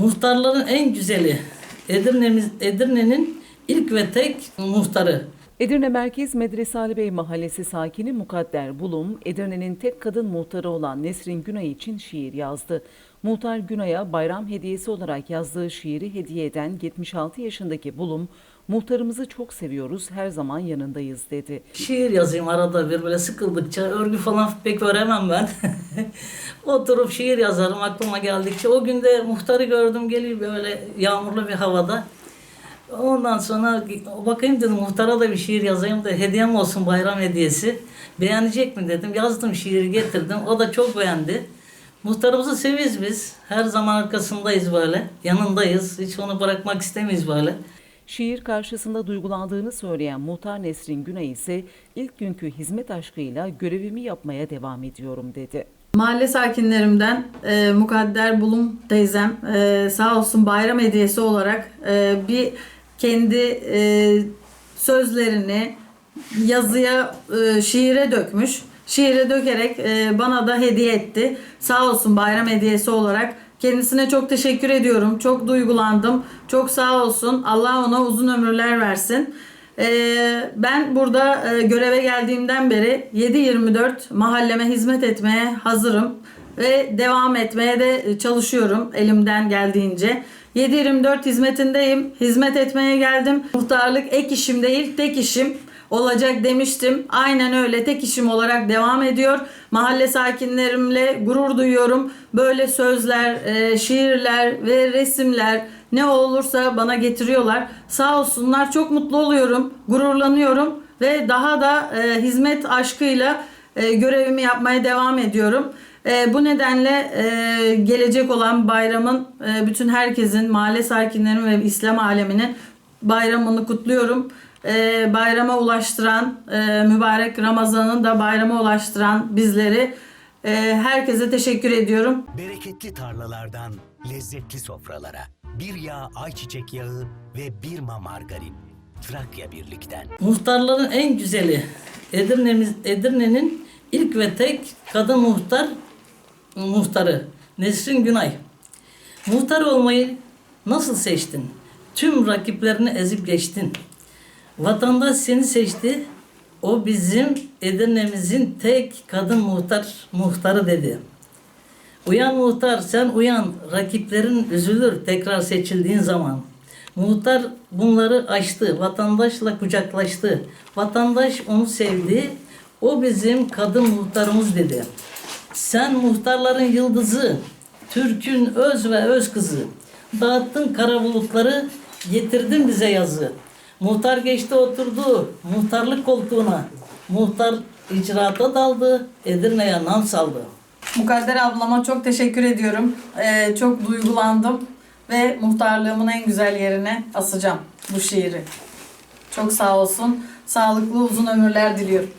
Muhtarların en güzeli. Edirne'miz, Edirne'nin ilk ve tek muhtarı. Edirne Merkez Medrese Ali Bey Mahallesi sakini Mukadder Bulum, Edirne'nin tek kadın muhtarı olan Nesrin Günay için şiir yazdı. Muhtar Günay'a bayram hediyesi olarak yazdığı şiiri hediye eden 76 yaşındaki Bulum, muhtarımızı çok seviyoruz, her zaman yanındayız dedi. Şiir yazayım arada bir böyle sıkıldıkça. Örgü falan pek öğrenemem ben. Oturup şiir yazarım aklıma geldikçe. O günde muhtarı gördüm geliyor böyle yağmurlu bir havada. Ondan sonra bakayım dedim muhtara da bir şiir yazayım da hediyem olsun bayram hediyesi. Beğenecek mi dedim. Yazdım şiiri getirdim. O da çok beğendi. Muhtarımızı seviyoruz biz. Her zaman arkasındayız böyle. Yanındayız. Hiç onu bırakmak istemeyiz böyle. Şiir karşısında duygulandığını söyleyen muhtar Nesrin Günay ise ilk günkü hizmet aşkıyla görevimi yapmaya devam ediyorum dedi. Mahalle sakinlerimden e, Mukadder Bulum teyzem e, sağ olsun bayram hediyesi olarak e, bir kendi e, sözlerini yazıya, e, şiire dökmüş. Şiire dökerek e, bana da hediye etti. Sağ olsun bayram hediyesi olarak. Kendisine çok teşekkür ediyorum. Çok duygulandım. Çok sağ olsun. Allah ona uzun ömürler versin. Ee, ben burada e, göreve geldiğimden beri 7-24 mahalleme hizmet etmeye hazırım ve devam etmeye de çalışıyorum elimden geldiğince. 7-24 hizmetindeyim. Hizmet etmeye geldim. Muhtarlık ek işim değil, tek işim olacak demiştim. Aynen öyle tek işim olarak devam ediyor. Mahalle sakinlerimle gurur duyuyorum. Böyle sözler, e, şiirler ve resimler ne olursa bana getiriyorlar. Sağ olsunlar çok mutlu oluyorum, gururlanıyorum ve daha da e, hizmet aşkıyla e, görevimi yapmaya devam ediyorum. E, bu nedenle e, gelecek olan bayramın e, bütün herkesin, mahalle sakinlerinin ve İslam aleminin bayramını kutluyorum. E, bayrama ulaştıran, e, mübarek Ramazan'ın da bayrama ulaştıran bizleri e, herkese teşekkür ediyorum. Bereketli tarlalardan lezzetli sofralara. Bir yağ ayçiçek yağı ve bir ma margarin. Trakya Birlik'ten. Muhtarların en güzeli. Edirne'miz Edirne'nin ilk ve tek kadın muhtar muhtarı Nesrin Günay. Muhtar olmayı nasıl seçtin? Tüm rakiplerini ezip geçtin. Vatandaş seni seçti. O bizim Edirne'mizin tek kadın muhtar muhtarı dedi. Uyan muhtar sen uyan. Rakiplerin üzülür tekrar seçildiğin zaman. Muhtar bunları aştı. Vatandaşla kucaklaştı. Vatandaş onu sevdi. O bizim kadın muhtarımız dedi. Sen muhtarların yıldızı, Türk'ün öz ve öz kızı. Dağıttın kara bulutları, getirdin bize yazı. Muhtar geçti oturdu muhtarlık koltuğuna. Muhtar icraata daldı, Edirne'ye nam saldı. Mukadder ablama çok teşekkür ediyorum. Ee, çok duygulandım ve muhtarlığımın en güzel yerine asacağım bu şiiri. Çok sağ olsun. Sağlıklı uzun ömürler diliyorum.